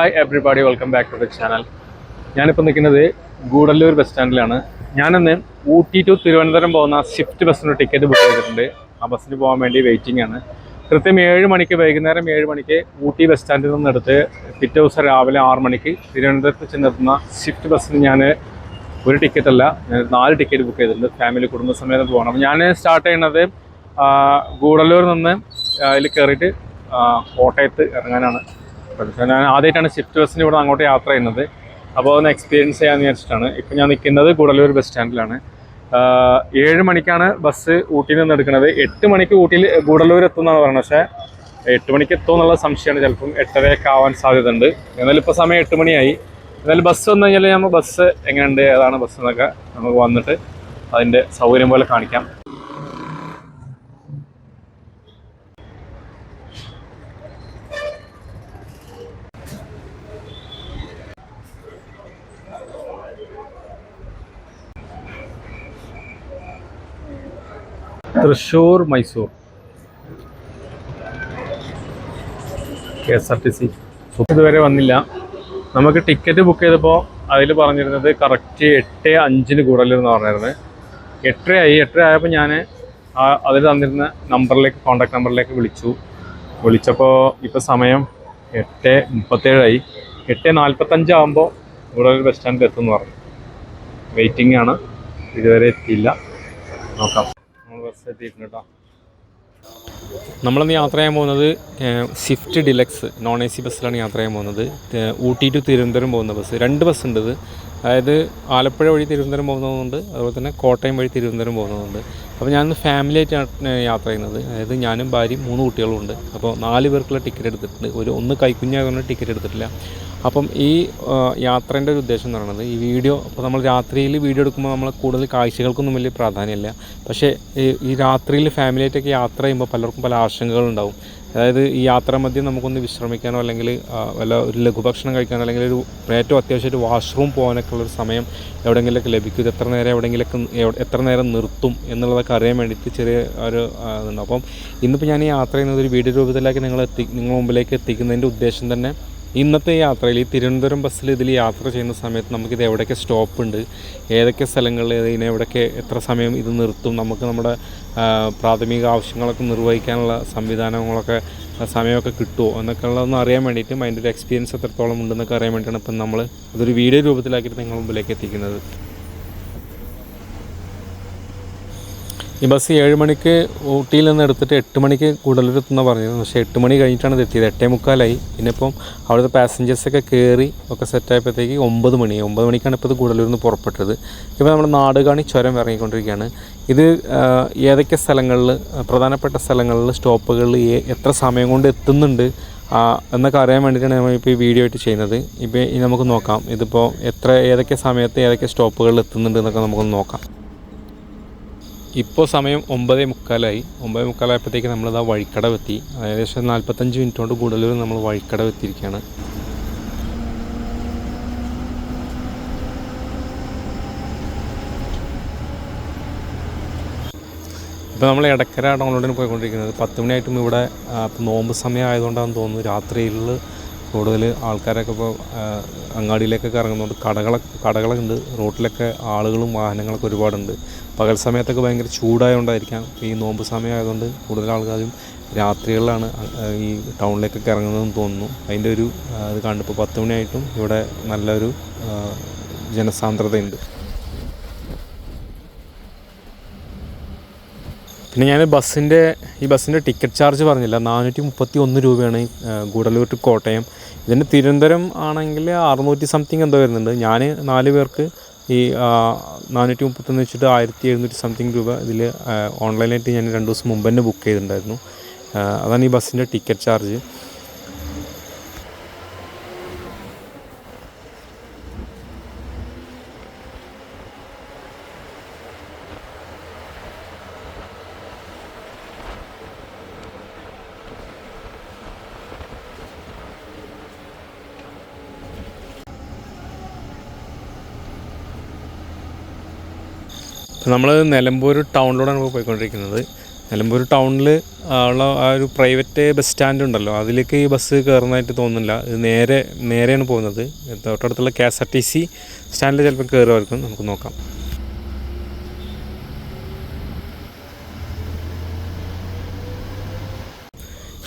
Hi everybody welcome back to the channel ഞാനിപ്പോൾ നിൽക്കുന്നത് Gudalur bus സ്റ്റാൻഡിലാണ് ഞാനിന്ന് ഊട്ടി ടു തിരുവനന്തപുരം പോകുന്ന സ്വിഫ്റ്റ് ബസ്സിന് ടിക്കറ്റ് ബുക്ക് ചെയ്തിട്ടുണ്ട്. ആ ബസ്സിന് പോകാൻ വേണ്ടി വെയിറ്റിംഗ് ആണ്. കൃത്യം ഏഴ് മണിക്ക് വൈകുന്നേരം ഏഴ് മണിക്ക് ഊട്ടി ബസ് സ്റ്റാൻഡിൽ നിന്നെടുത്ത് പിറ്റേ ദിവസം രാവിലെ ആറ് മണിക്ക് തിരുവനന്തപുരത്ത് ചെന്നെത്തുന്ന സ്വിഫ്റ്റ് ബസ്സിന് ഞാൻ ഒരു ടിക്കറ്റ് അല്ല ഞാൻ നാല് ടിക്കറ്റ് ബുക്ക് ചെയ്തിട്ടുണ്ട്. ഫാമിലി കുടുംബസമേതം പോകണം. ഞാൻ സ്റ്റാർട്ട് ചെയ്യുന്നത് ഗൂഡല്ലൂർ നിന്ന് അതിൽ കയറിയിട്ട് കോട്ടയത്ത് ഇറങ്ങാനാണ്. പക്ഷേ ഞാൻ ആദ്യമായിട്ടാണ് ഷിഫ്റ്റ് ബസ്സിന് ഇവിടെ അങ്ങോട്ട് യാത്ര ചെയ്യുന്നത്. അപ്പോൾ ഒന്ന് എക്സ്പീരിയൻസ് ചെയ്യാമെന്ന് വിചാരിച്ചിട്ടാണ്. ഇപ്പം ഞാൻ നിൽക്കുന്നത് കൂടല്ലൂർ ബസ് സ്റ്റാൻഡിലാണ് ഏഴ് മണിക്കാണ് ബസ് ഊട്ടിയിൽ നിന്ന് എടുക്കുന്നത്. എട്ട് മണിക്ക് ഊട്ടിയിൽ ഗൂഡല്ലൂർ എത്തുമെന്നാണ് പറയുന്നത്. പക്ഷേ എട്ട് മണിക്ക് എത്തും എന്നുള്ള സംശയമാണ്. ചിലപ്പം എട്ടരയൊക്കെ ആവാൻ സാധ്യതയുണ്ട്. എന്നാലും ഇപ്പോൾ സമയം എട്ട് മണിയായി. എന്നാലും ബസ് വന്നു കഴിഞ്ഞാൽ നമ്മൾ ബസ് എങ്ങനെയുണ്ട് ഏതാണ് ബസ് എന്നൊക്കെ നമുക്ക് വന്നിട്ട് അതിന്റെ സൗകര്യം പോലെ കാണിക്കാം. Thrissur Mysore. K S R T C. ഇതുവരെ വന്നില്ല. നമുക്ക് ടിക്കറ്റ് ബുക്ക് ചെയ്തപ്പോൾ അതിൽ പറഞ്ഞിരുന്നത് കറക്റ്റ് എട്ട് അഞ്ചിന് കൂടലെന്ന് പറഞ്ഞിരുന്നത് എട്ടരയായി എട്ടര ആയപ്പോൾ ഞാൻ അതിൽ തന്നിരുന്ന നമ്പറിലേക്ക് കോൺടാക്ട് നമ്പറിലേക്ക് വിളിച്ചു. വിളിച്ചപ്പോൾ ഇപ്പോൾ സമയം എട്ട് മുപ്പത്തേഴായി എട്ട് നാൽപ്പത്തഞ്ച് ആകുമ്പോൾ ഗുഡലൂർ ബസ് സ്റ്റാൻഡിൽ എത്തുമെന്ന് പറഞ്ഞു. വെയിറ്റിംഗ് ആണ്. ഇതുവരെ എത്തിയില്ല. നോക്കാം. ബസ് എത്തിയിട്ടുണ്ട് കേട്ടോ നമ്മളിന്ന് യാത്ര ചെയ്യാൻ പോകുന്നത് Swift deluxe non A C ബസ്സിലാണ് യാത്ര ചെയ്യാൻ പോകുന്നത്. ഊട്ടി ടു തിരുവനന്തപുരം പോകുന്ന ബസ്. രണ്ട് ബസ് ഉണ്ട് അതായത് ആലപ്പുഴ വഴി തിരുവനന്തപുരം പോകുന്നതുകൊണ്ട് അതുപോലെ തന്നെ കോട്ടയം വഴി തിരുവനന്തപുരം പോകുന്നതുകൊണ്ട് അപ്പോൾ ഞാനിന്ന് ഫാമിലി ആയിട്ടാണ് യാത്ര ചെയ്യുന്നത്. അതായത് ഞാനും ഭാര്യയും മൂന്ന് കുട്ടികളുമുണ്ട് അപ്പോൾ നാല് പേർക്കുള്ള ടിക്കറ്റ് എടുത്തിട്ടുണ്ട്. ഒരു ഒന്ന് കൈക്കുഞ്ഞായതുകൊണ്ട് ടിക്കറ്റ് എടുത്തിട്ടില്ല. അപ്പം ഈ യാത്രേന്റെ ഒരു ഉദ്ദേശം എന്ന് പറയുന്നത് ഈ വീഡിയോ അപ്പോൾ നമ്മൾ രാത്രിയിൽ വീഡിയോ എടുക്കുമ്പോൾ നമ്മൾ കൂടുതൽ കാഴ്ചകൾക്കൊന്നും വലിയ പ്രാധാന്യമില്ല. പക്ഷേ ഈ രാത്രിയിൽ ഫാമിലിയായിട്ടൊക്കെ യാത്ര ചെയ്യുമ്പോൾ പലർക്കും പല ആശങ്കകളുണ്ടാവും. അതായത് ഈ യാത്ര മധ്യം നമുക്കൊന്ന് വിശ്രമിക്കാനോ അല്ലെങ്കിൽ വല്ല ഒരു ലഘുഭക്ഷണം കഴിക്കാനോ അല്ലെങ്കിൽ ഒരു ഏറ്റവും അത്യാവശ്യമായിട്ട് വാഷ്റൂം പോകാനൊക്കെ ഉള്ളൊരു സമയം എവിടെയെങ്കിലുമൊക്കെ ലഭിക്കും. ഇത് എത്ര നേരം എവിടെയെങ്കിലൊക്കെ എത്ര നേരം നിർത്തും എന്നുള്ളതൊക്കെ അറിയാൻ വേണ്ടിയിട്ട് ചെറിയ ഒരു ഇതുണ്ട്. അപ്പം ഇന്നിപ്പോൾ ഞാൻ ഈ യാത്ര ചെയ്യുന്നത് ഒരു വീഡിയോ രൂപത്തിലാക്കി നിങ്ങൾ എത്തി നിങ്ങൾ മുമ്പിലേക്ക് എത്തിക്കുന്നതിന്റെ ഉദ്ദേശം തന്നെ ഇന്നത്തെ യാത്രയിൽ ഈ തിരുവനന്തപുരം ബസ്സിൽ ഇതിൽ യാത്ര ചെയ്യുന്ന സമയത്ത് നമുക്കിത് എവിടെയൊക്കെ സ്റ്റോപ്പ് ഉണ്ട് ഏതൊക്കെ സ്ഥലങ്ങളിൽ ഇതിനെ എവിടെയൊക്കെ എത്ര സമയം ഇത് നിർത്തും നമുക്ക് നമ്മുടെ പ്രാഥമിക ആവശ്യങ്ങളൊക്കെ നിർവഹിക്കാനുള്ള സംവിധാനങ്ങളൊക്കെ സമയമൊക്കെ കിട്ടുമോ എന്നൊക്കെ ഉള്ളതൊന്നും അറിയാൻ വേണ്ടിയിട്ടും അതിന്റെ ഒരു എക്സ്പീരിയൻസ് എത്രത്തോളം ഉണ്ടെന്നൊക്കെ അറിയാൻ വേണ്ടിയിട്ടാണ് ഇപ്പം നമ്മൾ അതൊരു വീഡിയോ രൂപത്തിലാക്കിയിട്ട് നിങ്ങളുടെ മുമ്പിലേക്ക് എത്തിക്കുന്നത്. ഈ ബസ് ഏഴ് മണിക്ക് ഊട്ടിയിൽ നിന്ന് എടുത്തിട്ട് എട്ട് മണിക്ക് കൂടുതലെത്തുന്ന പറഞ്ഞത്. പക്ഷേ എട്ട് മണി കഴിഞ്ഞിട്ടാണ് ഇത് എത്തിയത്. എട്ടേ മുക്കാലായി. പിന്നെ ഇപ്പം അവിടുത്തെ പാസഞ്ചേഴ്സൊക്കെ കയറി ഒക്കെ സെറ്റായപ്പോഴത്തേക്ക് ഒമ്പത് മണി. ഒമ്പത് മണിക്കാണ് ഇപ്പോൾ ഇത് കൂടുതലൂരിൽ നിന്ന് പുറപ്പെട്ടത്. ഇപ്പോൾ നമ്മുടെ നാടുകാണി ചുരം ഇറങ്ങിക്കൊണ്ടിരിക്കുകയാണ്. ഇത് ഏതൊക്കെ സ്ഥലങ്ങളിൽ പ്രധാനപ്പെട്ട സ്ഥലങ്ങളിൽ സ്റ്റോപ്പുകളിൽ എത്ര സമയം കൊണ്ട് എത്തുന്നുണ്ട് എന്നൊക്കെ അറിയാൻ വേണ്ടിയിട്ടാണ് നമ്മൾ ഇപ്പോൾ ഈ വീഡിയോ ആയിട്ട് ചെയ്യുന്നത്. ഇപ്പോൾ നമുക്ക് നോക്കാം. ഇതിപ്പോൾ എത്ര ഏതൊക്കെ സമയത്ത് ഏതൊക്കെ സ്റ്റോപ്പുകളിൽ എത്തുന്നുണ്ട് എന്നൊക്കെ നമുക്കൊന്ന് നോക്കാം. ഇപ്പോൾ സമയം ഒമ്പതേ മുക്കാലായി. ഒമ്പതേ മുക്കാലായപ്പോഴത്തേക്ക് നമ്മളിതാ വഴിക്കടവെത്തി. ഏകദേശം നാൽപ്പത്തഞ്ച് മിനിറ്റ് കൊണ്ട് കൂടുതൽ നമ്മൾ വഴിക്കടവെത്തിയിരിക്കുകയാണ്. ഇപ്പോൾ നമ്മൾ ഇടക്കര ഡൗൺലോഡിന് പോയിക്കൊണ്ടിരിക്കുന്നത്. പത്ത് മണിയായിട്ടും ഇവിടെ നോമ്പ് സമയം ആയതുകൊണ്ടാണെന്ന് തോന്നുന്നു. രാത്രിയിൽ കൂടുതൽ ആൾക്കാരൊക്കെ ഇപ്പോൾ അങ്ങാടിയിലേക്കൊക്കെ ഇറങ്ങുന്നുണ്ട് കടകളൊക്കെ കടകളുണ്ട് റോട്ടിലൊക്കെ ആളുകളും വാഹനങ്ങളൊക്കെ ഒരുപാടുണ്ട്. പകൽ സമയത്തൊക്കെ ഭയങ്കര ചൂടായതുകൊണ്ടായിരിക്കാം ഈ നോമ്പ് സമയമായതുകൊണ്ട് കൂടുതൽ ആൾക്കാരും രാത്രികളിലാണ് ഈ ടൗണിലേക്കൊക്കെ ഇറങ്ങുന്നതെന്ന് തോന്നുന്നു. അതിന്റെ ഒരു ഇത് കണ്ടിപ്പോൾ പത്ത് മണിയായിട്ടും ഇവിടെ നല്ലൊരു ജനസാന്ദ്രതയുണ്ട്. പിന്നെ ഞാൻ ബസ്സിന്റെ ഈ ബസ്സിന്റെ ടിക്കറ്റ് ചാർജ് പറഞ്ഞില്ല. നാനൂറ്റി മുപ്പത്തി ഒന്ന് രൂപയാണ് ഗൂഡലൂർ ടു കോട്ടയം. ഇതിന്റെ തിരുവനന്തപുരം ആണെങ്കിൽ അറുന്നൂറ്റി സംതിങ് എന്തോ വരുന്നുണ്ട്. ഞാൻ നാല് പേർക്ക് ഈ നാനൂറ്റി മുപ്പത്തൊന്ന് വെച്ചിട്ട് ആയിരത്തി എഴുന്നൂറ്റി സംതിങ് രൂപ ഇതിൽ ഓൺലൈനായിട്ട് ഞാൻ രണ്ട് ദിവസം മുമ്പ് തന്നെ ബുക്ക് ചെയ്തിട്ടുണ്ടായിരുന്നു. അതാണ് ഈ ബസ്സിന്റെ ടിക്കറ്റ് ചാർജ്. നമ്മൾ നിലമ്പൂർ ടൗണിലൂടെയാണ് ഇപ്പോൾ പോയിക്കൊണ്ടിരിക്കുന്നത്. നിലമ്പൂർ ടൗണിൽ ഉള്ള ആ ഒരു പ്രൈവറ്റ് ബസ് സ്റ്റാൻഡ് ഉണ്ടല്ലോ അതിലേക്ക് ഈ ബസ് കയറുന്നതായിട്ട് തോന്നുന്നില്ല. ഇത് നേരെ നേരെയാണ് പോകുന്നത്. തൊട്ടടുത്തുള്ള K S R T C സ്റ്റാൻഡിൽ ചിലപ്പോൾ കയറുമായിരിക്കും നമുക്ക് നോക്കാം.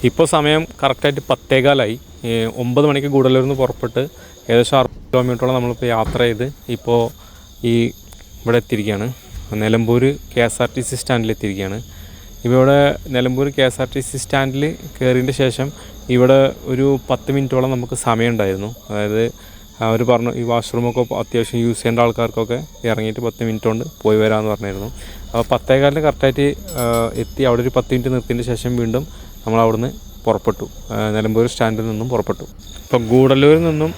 ഇപ്പോൾ സമയം കറക്റ്റായിട്ട് പത്തേകാലായി. ഒമ്പത് മണിക്ക് ഗൂഡല്ലൂരിൽ നിന്ന് പുറപ്പെട്ട് ഏകദേശം അറുപത് കിലോമീറ്ററോളം നമ്മളിപ്പോൾ യാത്ര ചെയ്ത് ഇപ്പോൾ ഈ ഇവിടെ എത്തിയിരിക്കുകയാണ്. Nilambur K S R T C സ്റ്റാൻഡിലെത്തിയിരിക്കുകയാണ്. ഇപ്പോൾ ഇവിടെ Nilambur K S R T C സ്റ്റാൻഡിൽ കയറിയതിന്റെ ശേഷം ഇവിടെ ഒരു പത്ത് മിനിറ്റോളം നമുക്ക് സമയമുണ്ടായിരുന്നു. അതായത് അവർ പറഞ്ഞു ഈ വാഷ്റൂമൊക്കെ അത്യാവശ്യം യൂസ് ചെയ്യേണ്ട ആൾക്കാർക്കൊക്കെ ഇറങ്ങിയിട്ട് പത്ത് മിനിറ്റ് കൊണ്ട് പോയി വരാമെന്ന് പറഞ്ഞായിരുന്നു. അപ്പോൾ പത്തേകാലിന് കറക്റ്റായിട്ട് എത്തി. അവിടെ ഒരു പത്ത് മിനിറ്റ് നിർത്തിയതിന് ശേഷം വീണ്ടും നമ്മൾ അവിടുന്ന് പുറപ്പെട്ടു. നിലമ്പൂർ സ്റ്റാൻഡിൽ നിന്നും പുറപ്പെട്ടു. ഇപ്പോൾ ഗൂഡല്ലൂരിൽ നിന്നും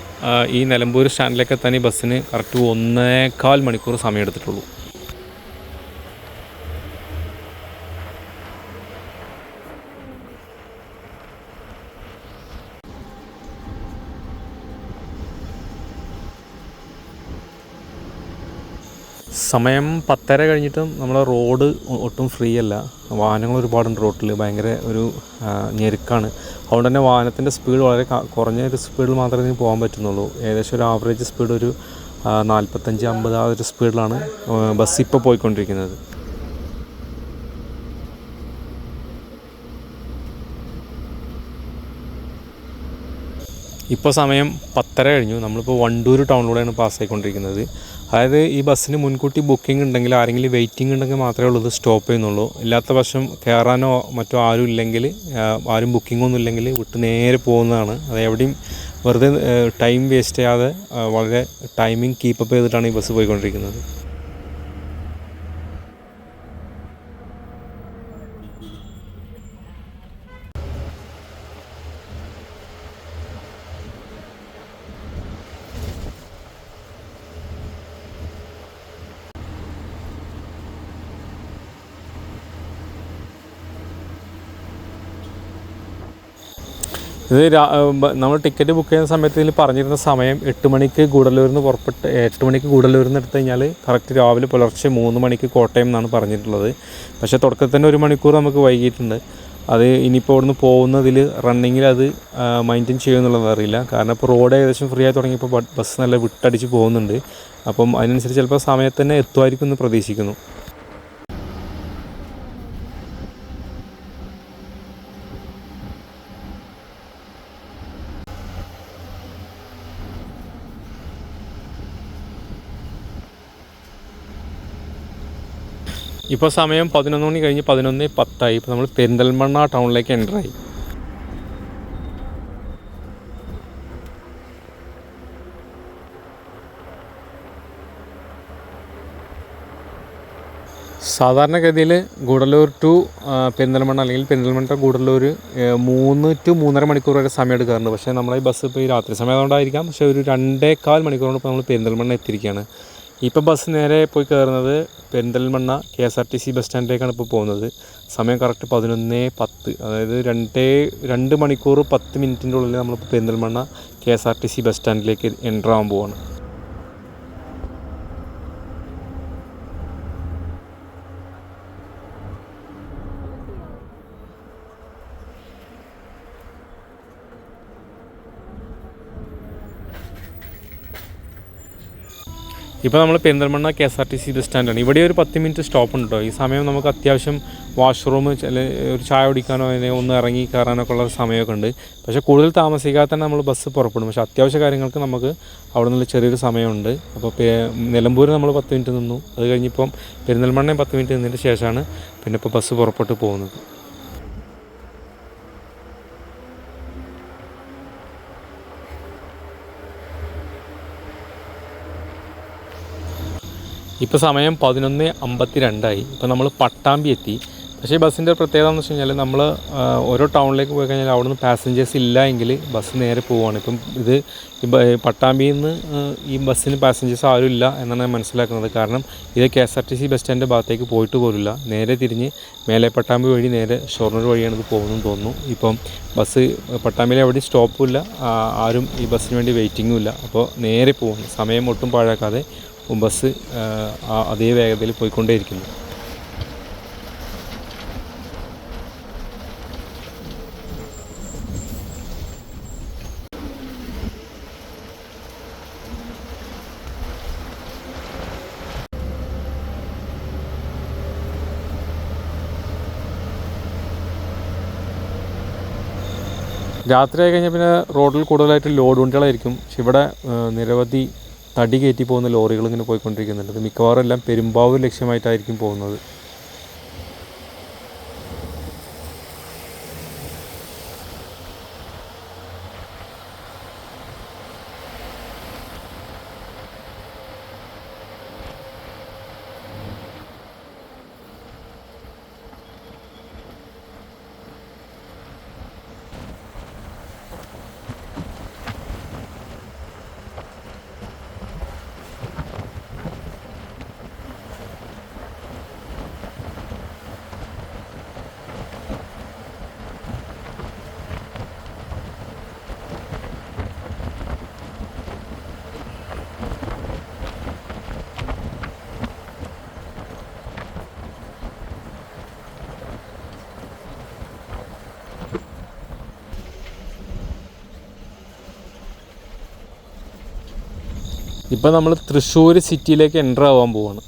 ഈ നിലമ്പൂർ സ്റ്റാൻഡിലേക്ക് ഈ ബസ്സിന് കറക്റ്റ് ഒന്നേകാൽ മണിക്കൂർ സമയം എടുത്തിട്ടുള്ളൂ സമയം പത്തര കഴിഞ്ഞിട്ടും നമ്മളെ റോഡ് ഒട്ടും ഫ്രീ അല്ല. വാഹനങ്ങൾ ഒരുപാടുണ്ട് റോട്ടിൽ ഭയങ്കര ഒരു ഞെരുക്കാണ്. അതുകൊണ്ട് തന്നെ വാഹനത്തിന്റെ സ്പീഡ് വളരെ കുറഞ്ഞ ഒരു സ്പീഡിൽ മാത്രമേ ഇതിന് പോകാൻ പറ്റുന്നുള്ളൂ. ഏകദേശം ഒരു ആവറേജ് സ്പീഡ് ഒരു നാൽപ്പത്തഞ്ച് അമ്പത് ആ ഒരു സ്പീഡിലാണ് ബസ് ഇപ്പോൾ പോയിക്കൊണ്ടിരിക്കുന്നത്. ഇപ്പോൾ സമയം പത്തര കഴിഞ്ഞു. നമ്മളിപ്പോൾ വണ്ടൂർ ടൗണിലൂടെയാണ് പാസ് ആയിക്കൊണ്ടിരിക്കുന്നത്. അതായത് ഈ ബസ്സിന് മുൻകൂട്ടി ബുക്കിംഗ് ഉണ്ടെങ്കിൽ ആരെങ്കിലും വെയിറ്റിംഗ് ഉണ്ടെങ്കിൽ മാത്രമേ ഉള്ളൂ ഇത് സ്റ്റോപ്പ് ചെയ്യുന്നുള്ളൂ. ഇല്ലാത്ത പക്ഷം കയറാനോ മറ്റോ ആരും ഇല്ലെങ്കിൽ ആരും ബുക്കിംഗ് ഒന്നും ഇല്ലെങ്കിൽ വിട്ട് നേരെ പോകുന്നതാണ്. അത് എവിടെയും വെറുതെ ടൈം വേസ്റ്റ് ചെയ്യാതെ വളരെ ടൈമിംഗ് കീപ്പപ്പ് ചെയ്തിട്ടാണ് ഈ ബസ് പോയിക്കൊണ്ടിരിക്കുന്നത്. ഇത് നമ്മൾ ടിക്കറ്റ് ബുക്ക് ചെയ്യുന്ന സമയത്ത് ഇതിൽ പറഞ്ഞിരുന്ന സമയം എട്ട് മണിക്ക് ഗൂഡല്ലൂരിൽ നിന്ന് പുറപ്പെട്ട് എട്ട് മണിക്ക് ഗൂഡല്ലൂരിൽ നിന്ന് എടുത്തു കഴിഞ്ഞാൽ കറക്റ്റ് രാവിലെ പുലർച്ചെ മൂന്ന് മണിക്ക് കോട്ടയം എന്നാണ് പറഞ്ഞിട്ടുള്ളത്. പക്ഷേ തുടക്കത്തിൽ തന്നെ ഒരു മണിക്കൂർ നമുക്ക് വൈകിയിട്ടുണ്ട്. അത് ഇനിയിപ്പോൾ ഇവിടുന്ന് പോകുന്നതിൽ റണ്ണിങ്ങിൽ അത് മെയിന്റെയിൻ ചെയ്യുമെന്നുള്ളത് അറിയില്ല. കാരണം ഇപ്പോൾ റോഡ് ഏകദേശം ഫ്രീ ആയി തുടങ്ങിയപ്പോൾ ബസ് നല്ല വിട്ടടിച്ച് പോകുന്നുണ്ട്. അപ്പം അതിനനുസരിച്ച് ചിലപ്പോൾ സമയത്ത് തന്നെ എത്തുമായിരിക്കും എന്ന് പ്രതീക്ഷിക്കുന്നു. ഇപ്പോൾ സമയം പതിനൊന്ന് മണി കഴിഞ്ഞ് പതിനൊന്ന് പത്തായി. ഇപ്പോൾ നമ്മൾ പെരിന്തൽമണ്ണ ടൗണിലേക്ക് എന്റർ ആയി. സാധാരണഗതിയിൽ ഗൂഡല്ലൂർ ടു പെരിന്തൽമണ്ണ അല്ലെങ്കിൽ പെരിന്തൽമണ്ണ ടു ഗൂഡല്ലൂർ മൂന്ന് ടു മൂന്നര മണിക്കൂർ വരെ സമയം എടുക്കാറുണ്ട്. പക്ഷേ നമ്മളെ ഈ ബസ് ഇപ്പോൾ ഈ രാത്രി സമയം ആയതുകൊണ്ടായിരിക്കാം. പക്ഷേ ഒരു രണ്ടേകാൽ മണിക്കൂർ കൊണ്ട് ഇപ്പോൾ നമ്മൾ പെരിന്തൽമണ്ണ എത്തിയിരിക്കുകയാണ്. ഇപ്പോൾ ബസ് നേരെ പോയി കയറുന്നത് Perinthalmanna K S R T C bus സ്റ്റാൻഡിലേക്കാണ് ഇപ്പോൾ പോകുന്നത്. സമയം കറക്റ്റ് പതിനൊന്ന് പത്ത്. അതായത് രണ്ടേ രണ്ട് മണിക്കൂർ പത്ത് മിനിറ്റിന്റെ ഉള്ളിൽ നമ്മളിപ്പോൾ Perinthalmanna K S R T C bus സ്റ്റാൻഡിലേക്ക് enter ആകാൻ പോവാണ്. ഇപ്പോൾ നമ്മൾ Perinthalmanna K S R T C bus സ്റ്റാൻഡാണ്. ഇവിടെ ഒരു പത്ത് മിനിറ്റ് സ്റ്റോപ്പ് ഉണ്ട് കേട്ടോ ഈ സമയം നമുക്ക് അത്യാവശ്യം വാഷ്റൂം ഒരു ചായ കുടിക്കാനോ അതിനെ ഒന്ന് ഇറങ്ങി കയറാനൊക്കെ ഉള്ള സമയമൊക്കെ ഉണ്ട്. പക്ഷേ കൂടുതൽ താമസിക്കാതെ തന്നെ നമ്മൾ ബസ് പുറപ്പെടും. പക്ഷേ അത്യാവശ്യ കാര്യങ്ങൾക്ക് നമുക്ക് അവിടെ നിന്നുള്ള ചെറിയൊരു സമയമുണ്ട്. അപ്പോൾ നിലമ്പൂർ നമ്മൾ പത്ത് മിനിറ്റ് നിന്നു. അത് കഴിഞ്ഞിപ്പം പെരിന്തൽമണ്ണയും പത്ത് മിനിറ്റ് നിന്നതിന് ശേഷമാണ് പിന്നെ ഇപ്പോൾ ബസ് പുറപ്പെട്ട് പോകുന്നത്. ഇപ്പോൾ സമയം പതിനൊന്ന് അമ്പത്തി രണ്ടായി ഇപ്പോൾ നമ്മൾ പട്ടാമ്പി എത്തി. പക്ഷേ ബസ്സിന്റെ പ്രത്യേകത എന്ന് വെച്ച് കഴിഞ്ഞാൽ നമ്മൾ ഓരോ ടൗണിലേക്ക് പോയി കഴിഞ്ഞാൽ അവിടെ നിന്ന് പാസഞ്ചേഴ്സ് ഇല്ല എങ്കിൽ ബസ് നേരെ പോവുകയാണ് ഇപ്പം ഇത് പട്ടാമ്പിയിൽ നിന്ന് ഈ ബസ്സിന് പാസഞ്ചേഴ്സ് ആരും ഇല്ല എന്നാണ് ഞാൻ മനസ്സിലാക്കുന്നത്. കാരണം ഇത് K S R T C bus സ്റ്റാൻഡിന്റെ ഭാഗത്തേക്ക് പോയിട്ട് പോലില്ല നേരെ തിരിഞ്ഞ് മേലെ പട്ടാമ്പി വഴി നേരെ ഷൊർണൂർ വഴിയാണ് ഇത് പോകുന്നതെന്ന് തോന്നുന്നു. ഇപ്പം ബസ് പട്ടാമ്പിയിൽ എവിടെയും സ്റ്റോപ്പും ഇല്ല. ആരും ഈ ബസ്സിന് വേണ്ടി വെയിറ്റിങ്ങും ഇല്ല. അപ്പോൾ നേരെ പോകുന്നു സമയം ഒട്ടും പാഴാക്കാതെ ബസ് അതേ വേഗതയിൽ പോയിക്കൊണ്ടേയിരിക്കുന്നു. രാത്രിയായി കഴിഞ്ഞാൽ പിന്നെ റോഡിൽ കൂടുതലായിട്ട് ലോഡ് വണ്ടികളായിരിക്കും. പക്ഷെ ഇവിടെ നിരവധി തടി കയറ്റി പോകുന്ന ലോറികൾ ഇങ്ങനെ പോയിക്കൊണ്ടിരിക്കുന്നുണ്ട്. മിക്കവാറും എല്ലാം പെരുമ്പാവൂർ ലക്ഷ്യമായിട്ടായിരിക്കും പോകുന്നത്. ഇപ്പം നമ്മൾ തൃശ്ശൂർ സിറ്റിയിലേക്ക് എന്റർ ആവാൻ പോവാണ്.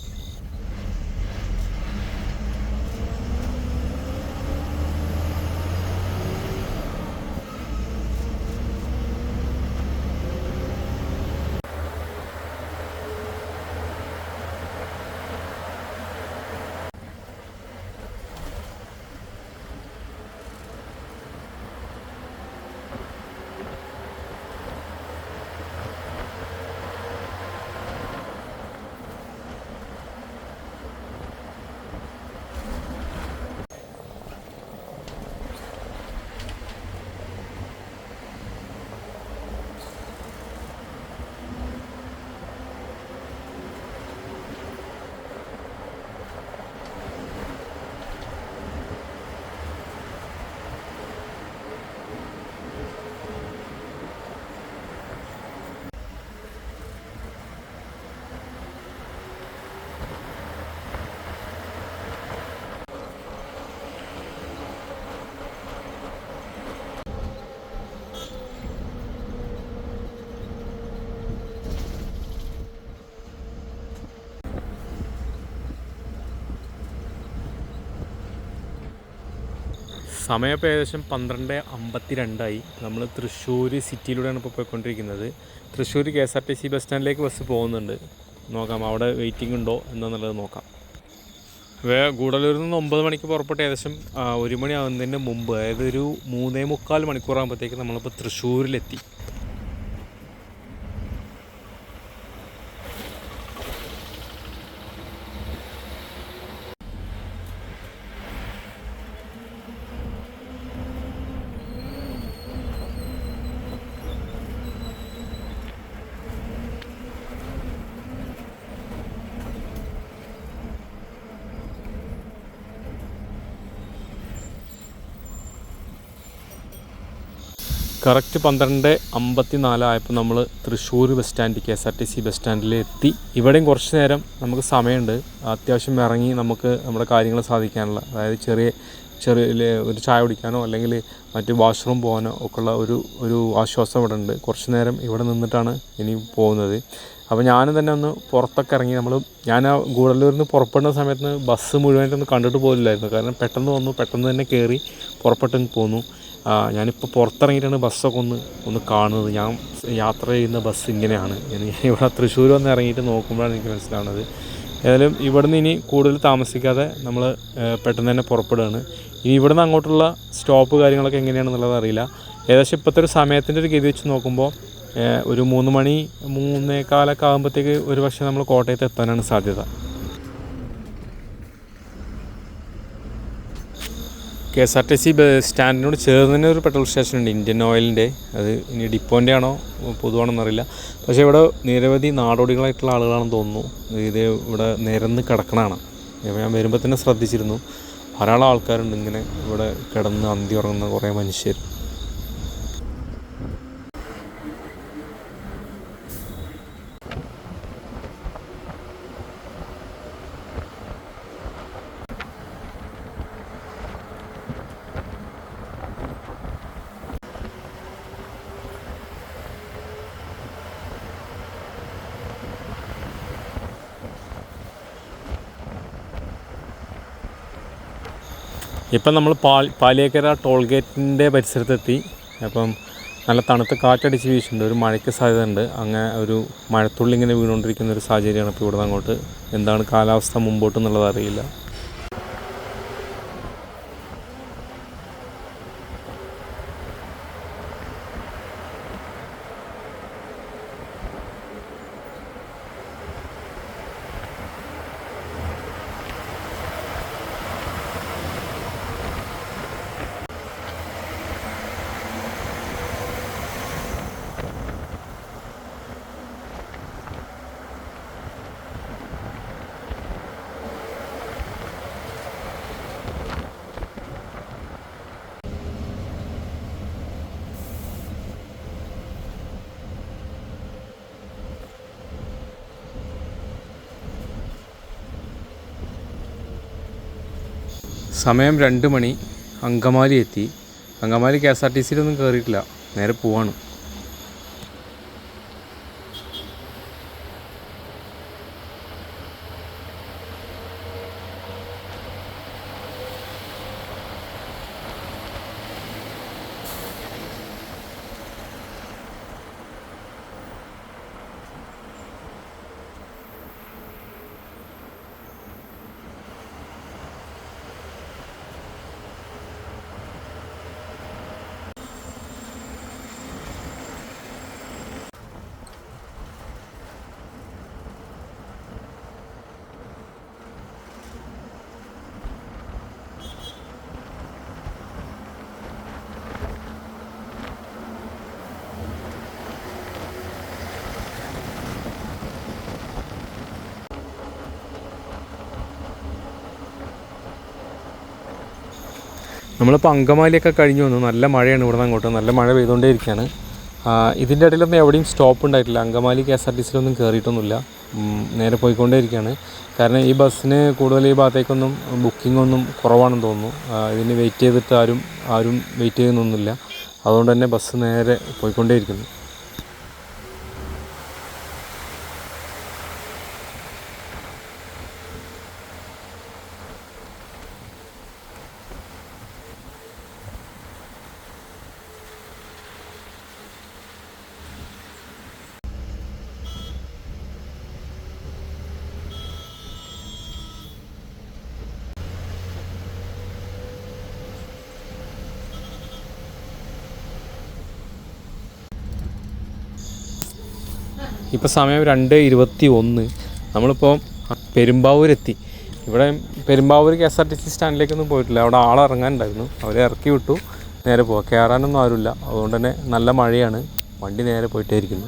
സമയം ഇപ്പോൾ ഏകദേശം പന്ത്രണ്ട് അമ്പത്തി രണ്ടായി നമ്മൾ തൃശ്ശൂർ സിറ്റിയിലൂടെയാണ് ഇപ്പോൾ പോയിക്കൊണ്ടിരിക്കുന്നത്. Thrissur K S R T C bus സ്റ്റാൻഡിലേക്ക് bus പോകുന്നുണ്ട്. നോക്കാം അവിടെ വെയിറ്റിംഗ് ഉണ്ടോ എന്നുള്ളത് നോക്കാം. വേ ഗൂഡല്ലൂരിൽ നിന്ന് ഒമ്പത് മണിക്ക് പുറപ്പെട്ട് ഏകദേശം ഒരു മണിയാകുന്നതിന് മുമ്പ് അതായത് ഒരു മൂന്നേ മുക്കാൽ മണിക്കൂറാകുമ്പോഴത്തേക്ക് നമ്മളിപ്പോൾ തൃശ്ശൂരിലെത്തി. കറക്റ്റ് പന്ത്രണ്ട് അമ്പത്തി നാലായപ്പോൾ നമ്മൾ Thrissur bus stand K S R T C bus സ്റ്റാൻഡിൽ എത്തി. ഇവിടെയും കുറച്ച് നേരം നമുക്ക് സമയമുണ്ട്. അത്യാവശ്യം ഇറങ്ങി നമുക്ക് നമ്മുടെ കാര്യങ്ങൾ സാധിക്കാനുള്ള അതായത് ചെറിയ ചെറിയ ഒരു ചായ കുടിക്കാനോ അല്ലെങ്കിൽ മറ്റ് വാഷ്റൂം പോകാനോ ഒക്കെയുള്ള ഒരു ഒരു ആശ്വാസം ഇവിടെ ഉണ്ട് കുറച്ച് നേരം ഇവിടെ നിന്നിട്ടാണ് ഇനി പോകുന്നത്. അപ്പോൾ ഞാനും തന്നെ ഒന്ന് പുറത്തൊക്കെ ഇറങ്ങി നമ്മൾ ഞാൻ ആ ഗൂഡല്ലൂരിൽ നിന്ന് പുറപ്പെടുന്ന സമയത്ത് ബസ് മുഴുവനായിട്ടൊന്ന് കണ്ടിട്ട് പോലില്ലായിരുന്നു കാരണം പെട്ടെന്ന് വന്നു പെട്ടെന്ന് തന്നെ കയറി പുറപ്പെട്ടങ്ങ് പോന്നു. ഞാനിപ്പോൾ പുറത്തിറങ്ങിയിട്ടാണ് ബസ്സൊക്കെ ഒന്ന് ഒന്ന് കാണുന്നത്. ഞാൻ യാത്ര ചെയ്യുന്ന ബസ് ഇങ്ങനെയാണ്. ഇവിടെ തൃശ്ശൂർ വന്ന് ഇറങ്ങിയിട്ട് നോക്കുമ്പോഴാണ് എനിക്ക് മനസ്സിലാവുന്നത്. ഏതായാലും ഇവിടുന്ന് ഇനി കൂടുതൽ താമസിക്കാതെ നമ്മൾ പെട്ടെന്ന് തന്നെ പുറപ്പെടുകയാണ്. ഇനി ഇവിടുന്ന് അങ്ങോട്ടുള്ള സ്റ്റോപ്പ് കാര്യങ്ങളൊക്കെ എങ്ങനെയാണെന്നുള്ളത് അറിയില്ല. ഏകദേശം ഇപ്പോഴത്തെ ഒരു സമയത്തിന്റെ ഒരു ഗതി വെച്ച് നോക്കുമ്പോൾ ഒരു മൂന്ന് മണി മൂന്നേകാലൊക്കെ ആകുമ്പോഴത്തേക്ക് ഒരു പക്ഷേ നമ്മൾ കോട്ടയത്ത് എത്താനാണ് സാധ്യത. K S R T C സ്റ്റാൻഡിനോട് ചേർന്ന് തന്നെ ഒരു പെട്രോൾ സ്റ്റേഷൻ ഉണ്ട്. ഇന്ത്യൻ ഓയിലിന്റെ അത് ഇനി ഡിപ്പോന്റെ ആണോ? പൊതുവാണോ എന്നറിയില്ല പക്ഷേ ഇവിടെ നിരവധി നാടോടികളായിട്ടുള്ള ആളുകളാണെന്ന് തോന്നുന്നു. ഇത് ഇവിടെ നിരന്ന് കിടക്കണതാണ് ഞാൻ വരുമ്പോൾ തന്നെ ശ്രദ്ധിച്ചിരുന്നു. ധാരാളം ആൾക്കാരുണ്ട് ഇങ്ങനെ ഇവിടെ കിടന്ന് അന്തി ഉറങ്ങുന്ന കുറേ മനുഷ്യർ. ഇപ്പം നമ്മൾ പാൽ പാലിയേക്കര ടോൾ ഗേറ്റിന്റെ പരിസരത്തെത്തി. അപ്പം നല്ല തണുത്ത കാറ്റടിച്ച് വീശുന്നുണ്ട്. ഒരു മഴയ്ക്ക് സാധ്യതയുണ്ട്. അങ്ങനെ ഒരു മഴത്തുള്ളി ഇങ്ങനെ വീണുകൊണ്ടിരിക്കുന്ന ഒരു സാഹചര്യമാണ് ഇപ്പോൾ ഇവിടുന്ന് അങ്ങോട്ട്. എന്താണ് കാലാവസ്ഥ മുമ്പോട്ട് എന്നുള്ളത് അറിയില്ല. സമയം രണ്ട് മണി. അങ്കമാലി എത്തി. Angamaly K S R T സിയിലൊന്നും കയറിയിട്ടില്ല നേരെ പോവാണ്. നമ്മളിപ്പോൾ അങ്കമാലിയൊക്കെ കഴിഞ്ഞു വന്നു. നല്ല മഴയാണ് ഇവിടെ നിന്ന് അങ്ങോട്ട്. നല്ല മഴ പെയ്തുകൊണ്ടേ ഇരിക്കുകയാണ് ഇതിന്റെ ഇടയിലൊന്നും എവിടെയും സ്റ്റോപ്പ് ഉണ്ടായിട്ടില്ല. Angamaly K S R T സിയിലൊന്നും കയറിയിട്ടൊന്നുമില്ല നേരെ പോയിക്കൊണ്ടേ ഇരിക്കുകയാണ് കാരണം ഈ ബസ്സിന് കൂടുതൽ ഈ ഭാഗത്തേക്കൊന്നും ബുക്കിംഗ് ഒന്നും കുറവാണെന്ന് തോന്നുന്നു. ഇതിന് വെയിറ്റ് ചെയ്തിട്ട് ആരും ആരും വെയിറ്റ് ചെയ്യുന്നൊന്നുമില്ല. അതുകൊണ്ട് തന്നെ ബസ് നേരെ പോയിക്കൊണ്ടേ ഇപ്പോൾ സമയം രണ്ട് ഇരുപത്തി ഒന്ന് നമ്മളിപ്പോൾ പെരുമ്പാവൂരെത്തി. ഇവിടെ Perumbavoor K S R T C സ്റ്റാൻഡിലേക്കൊന്നും പോയിട്ടില്ല. അവിടെ ആൾ ഇറങ്ങാനുണ്ടായിരുന്നു. അവരെ ഇറക്കി വിട്ടു. നേരെ പോവാം. കയറാനൊന്നും ആരുമില്ല. അതുകൊണ്ട് തന്നെ നല്ല മഴയാണ്. വണ്ടി നേരെ പോയിട്ടേ ഇരിക്കുന്നു.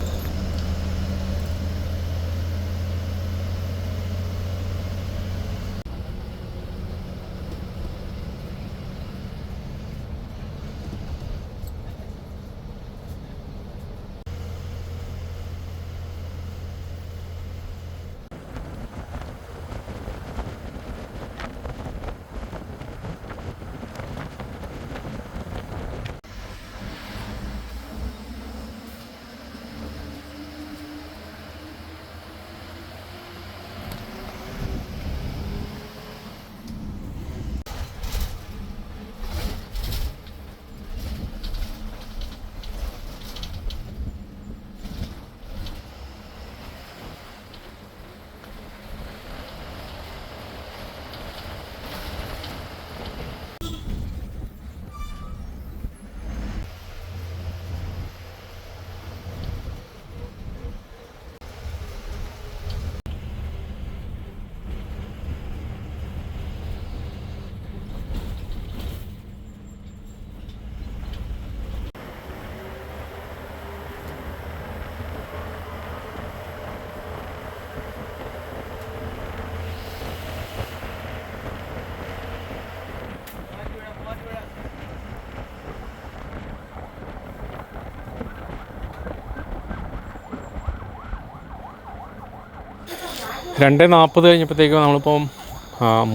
രണ്ട് നാൽപ്പത് കഴിഞ്ഞപ്പോഴത്തേക്കും നമ്മളിപ്പം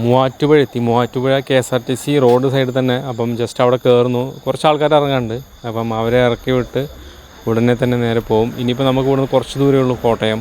മൂവാറ്റുപുഴ എത്തി. Muvattupuzha K S R T C road സൈഡിൽ തന്നെ അപ്പം ജസ്റ്റ് അവിടെ കയറുന്നു കുറച്ച് ആൾക്കാർ ഇറങ്ങാണ്ട്. അപ്പം അവരെ ഇറക്കി വിട്ട് ഉടനെ തന്നെ നേരെ പോകും ഇനിയിപ്പോൾ നമുക്ക് ഇവിടുന്ന് കുറച്ച് ദൂരമേ ഉള്ളൂ കോട്ടയം.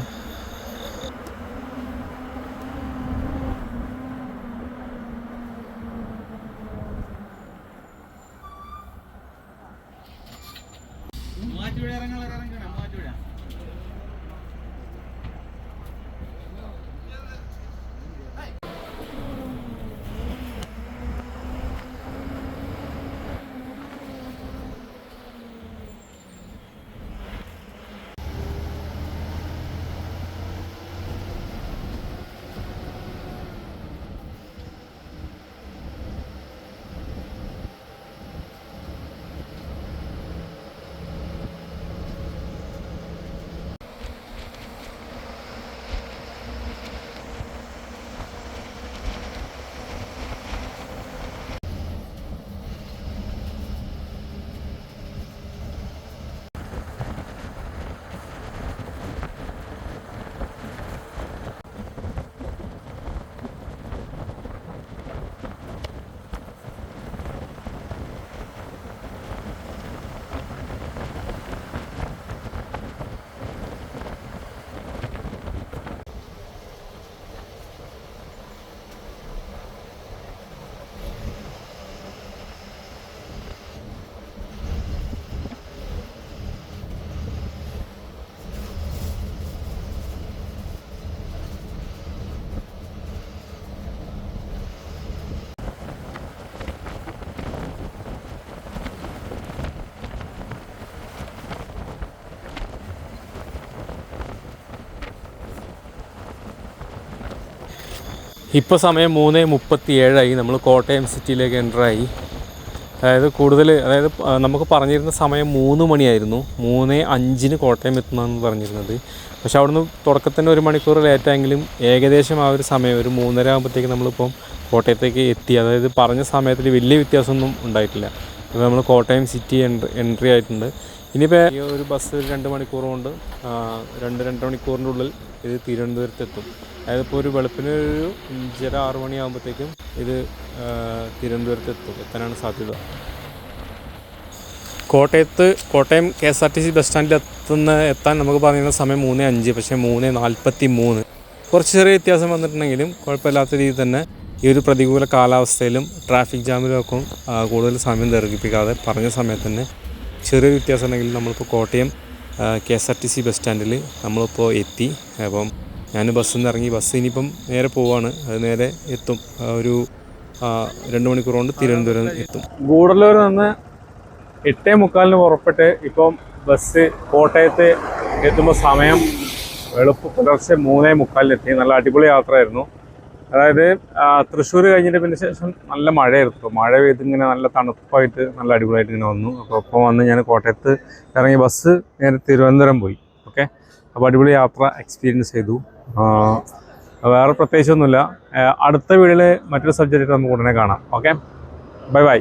ഇപ്പോൾ സമയം മൂന്ന് മുപ്പത്തി ഏഴായി നമ്മൾ കോട്ടയം സിറ്റിയിലേക്ക് എന്ററായി അതായത് കൂടുതൽ അതായത് നമുക്ക് പറഞ്ഞിരുന്ന സമയം മൂന്ന് മണിയായിരുന്നു. മൂന്ന് അഞ്ചിന് കോട്ടയം എത്തുന്നതെന്ന് പറഞ്ഞിരുന്നത്. പക്ഷേ അവിടുന്ന് തുടക്കത്തിന് ഒരു മണിക്കൂർ ലേറ്റായെങ്കിലും ഏകദേശം ആ ഒരു സമയം ഒരു മൂന്നര ആകുമ്പോഴത്തേക്ക് നമ്മളിപ്പം കോട്ടയത്തേക്ക് എത്തി. അതായത് പറഞ്ഞ സമയത്തിൽ വലിയ വ്യത്യാസമൊന്നും ഉണ്ടായിട്ടില്ല. ഇപ്പോൾ നമ്മൾ കോട്ടയം സിറ്റി എൻട്രി എൻട്രി ആയിട്ടുണ്ട്. ഇനിയിപ്പോൾ ഈ ഒരു ബസ് ഒരു രണ്ട് മണിക്കൂർ കൊണ്ട് രണ്ട് രണ്ട് മണിക്കൂറിന്റെ ഉള്ളിൽ ഇത് തിരുവനന്തപുരത്ത് എത്തും. അതായത് ഇപ്പോൾ ഒരു വെളുപ്പിന് ഒരു അഞ്ചര ആറ് മണിയാകുമ്പോഴത്തേക്കും ഇത് ആ, തിരുവനന്തപുരത്ത് എത്തും. എത്താനാണ് സാധ്യത. കോട്ടയത്ത് Kottayam K S R T C bus സ്റ്റാൻഡിൽ എത്തുന്ന എത്താൻ നമുക്ക് പറയുന്ന സമയം മൂന്ന് അഞ്ച് പക്ഷേ മൂന്ന് നാൽപ്പത്തി മൂന്ന് കുറച്ച് ചെറിയ വ്യത്യാസം വന്നിട്ടുണ്ടെങ്കിലും കുഴപ്പമില്ലാത്ത രീതിയിൽ തന്നെ ഈ ഒരു പ്രതികൂല കാലാവസ്ഥയിലും ട്രാഫിക് ജാമിലും ഒക്കെ കൂടുതൽ സമയം ദീർഘിപ്പിക്കാതെ പറഞ്ഞ സമയത്ത് തന്നെ ചെറിയ വ്യത്യാസം ഉണ്ടെങ്കിൽ നമ്മളിപ്പോൾ Kottayam K S R T C bus സ്റ്റാൻഡിൽ നമ്മളിപ്പോൾ എത്തി. അപ്പം ഞാൻ ബസ്സിൽ നിന്ന് ഇറങ്ങി ബസ് ഇനിയിപ്പം നേരെ പോവാണ്. അത് നേരെ എത്തും. ഒരു രണ്ട് മണിക്കൂർ കൊണ്ട് തിരുവനന്തപുരം എത്തും. ഗൂഡല്ലൂർ നിന്ന് എട്ടേ മുക്കാലിന് പുറപ്പെട്ട് ഇപ്പം ബസ് കോട്ടയത്ത് എത്തുമ്പോൾ സമയം എളുപ്പം. പുലർച്ചെ മൂന്നേ മുക്കാലിനെത്തി നല്ല അടിപൊളി യാത്രയായിരുന്നു. അതായത് തൃശ്ശൂർ കഴിഞ്ഞിട്ട് പിന്നെ ശേഷം നല്ല മഴയായിരുന്നു അപ്പോൾ മഴ പെയ്ത് ഇങ്ങനെ നല്ല തണുപ്പായിട്ട് നല്ല അടിപൊളിയായിട്ട് ഇങ്ങനെ വന്നു. അപ്പോൾ ഒപ്പം വന്ന് ഞാൻ കോട്ടയത്ത് ഇറങ്ങിയ ബസ് നേരെ തിരുവനന്തപുരം പോയി. ഓക്കെ? അപ്പോൾ അടിപൊളി യാത്ര എക്സ്പീരിയൻസ് ചെയ്തു. വേറെ പ്രത്യേകിച്ചൊന്നുമില്ല. അടുത്ത വീഡിയോയിൽ മറ്റൊരു സബ്ജക്റ്റ് നമുക്ക് ഉടനെ കാണാം. ഓക്കെ? Bye bye